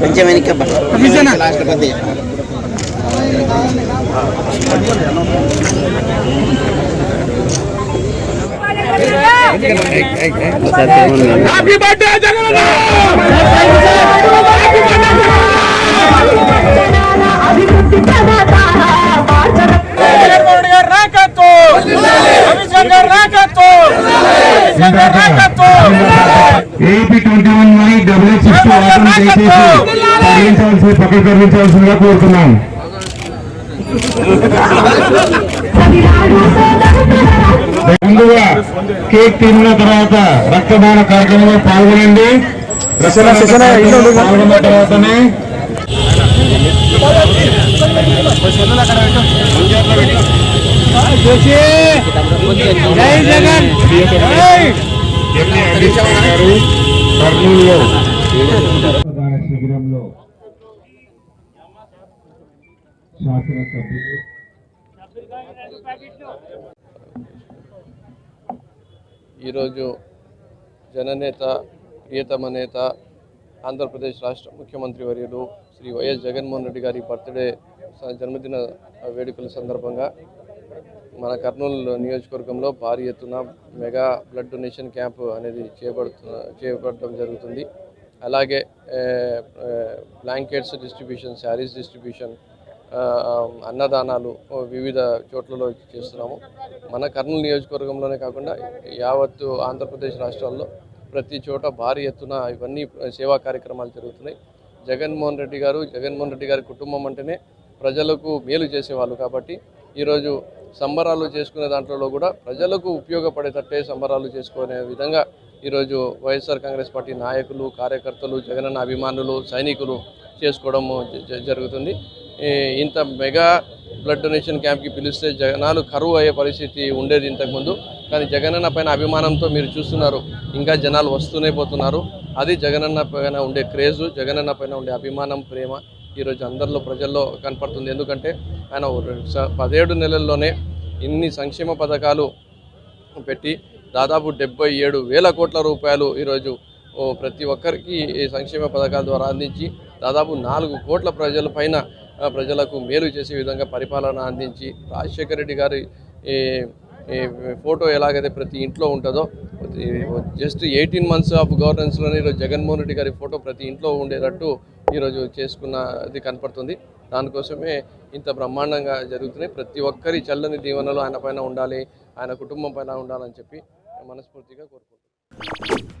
కొంచెం వెనక లాస్ట్ కొద్దిగా happy birthday Jagan AP twenty one my double eight six open దయచేసి తరలించవలసి పక్కకు తరలించవలసిందిగా కోరుతున్నాం ముందుగా కేక్ తిన్న తర్వాత రక్తదాన కార్యక్రమంలో పాల్గొనండి. పాల్గొన్న తర్వాతనే జై జగన్. గారు కర్నూలులో శిబిరంలో శాసనసభ్యులు ఈరోజు జననేత ప్రియతమ నేత ఆంధ్రప్రదేశ్ రాష్ట్ర ముఖ్యమంత్రి వర్యులు శ్రీ వైఎస్ జగన్మోహన్ రెడ్డి గారి బర్త్డే జన్మదిన వేడుకల సందర్భంగా మన కర్నూలు నియోజకవర్గంలో భారీ ఎత్తున మెగా బ్లడ్ డొనేషన్ క్యాంప్ అనేది చేపడుతు చేపట్టడం జరుగుతుంది. అలాగే బ్లాంకెట్స్ డిస్ట్రిబ్యూషన్ శారీస్ డిస్ట్రిబ్యూషన్ అన్నదానాలు వివిధ చోట్లలో చేస్తున్నాము. మన కర్నూలు నియోజకవర్గంలోనే కాకుండా యావత్తు ఆంధ్రప్రదేశ్ రాష్ట్రాల్లో ప్రతి చోట భారీ ఎత్తున ఇవన్నీ సేవా కార్యక్రమాలు జరుగుతున్నాయి. జగన్మోహన్ రెడ్డి గారు జగన్మోహన్ రెడ్డి గారి కుటుంబం అంటేనే ప్రజలకు మేలు చేసేవాళ్ళు కాబట్టి ఈరోజు సంబరాలు చేసుకునే దాంట్లో కూడా ప్రజలకు ఉపయోగపడేటట్టే సంబరాలు చేసుకునే విధంగా ఈరోజు వైఎస్ఆర్ కాంగ్రెస్ పార్టీ నాయకులు కార్యకర్తలు జగనన్న అభిమానులు సైనికులు చేసుకోవడం జ- జరుగుతుంది. ఇంత మెగా బ్లడ్ డొనేషన్ క్యాంప్కి పిలిస్తే జగనాలు కరువు అయ్యే పరిస్థితి ఉండేది ఇంతకుముందు. కానీ జగనన్న పైన అభిమానంతో మీరు చూస్తున్నారు. ఇంకా జనాలు వస్తూనే పోతున్నారు. అది జగనన్న పైన ఉండే క్రేజు జగనన్న పైన ఉండే అభిమానం ప్రేమ. ఈరోజు అందరిలో ప్రజల్లో కనపడుతుంది. ఎందుకంటే ఆయన స- పదిహేడు నెలల్లోనే ఇన్ని సంక్షేమ పథకాలు పెట్టి దాదాపు డెబ్బై ఏడు వేల కోట్ల రూపాయలు ఈరోజు ప్రతి ఒక్కరికి ఈ సంక్షేమ పథకాల ద్వారా అందించి దాదాపు నాలుగు కోట్ల ప్రజల పైన ప్రజలకు మేలు చేసే విధంగా పరిపాలన అందించి రాజశేఖర రెడ్డి గారి ఫోటో ఎలాగైతే ప్రతి ఇంట్లో ఉంటుందో జస్ట్ ఎయిటీన్ మంత్స్ ఆఫ్ గవర్నెన్స్లోనే ఈరోజు జగన్మోహన్ రెడ్డి గారి ఫోటో ప్రతి ఇంట్లో ఉండేటట్టు ఈరోజు చేసుకున్నది కనపడుతుంది. దానికోసమే ఇంత బ్రహ్మాండంగా జరుగుతున్నాయి. ప్రతి ఒక్కరి చల్లని దీవెనలు ఆయన పైన ఉండాలి ఆయన కుటుంబం పైన ఉండాలని చెప్పి మనస్ఫూర్తిగా కోరుకుంటున్నాను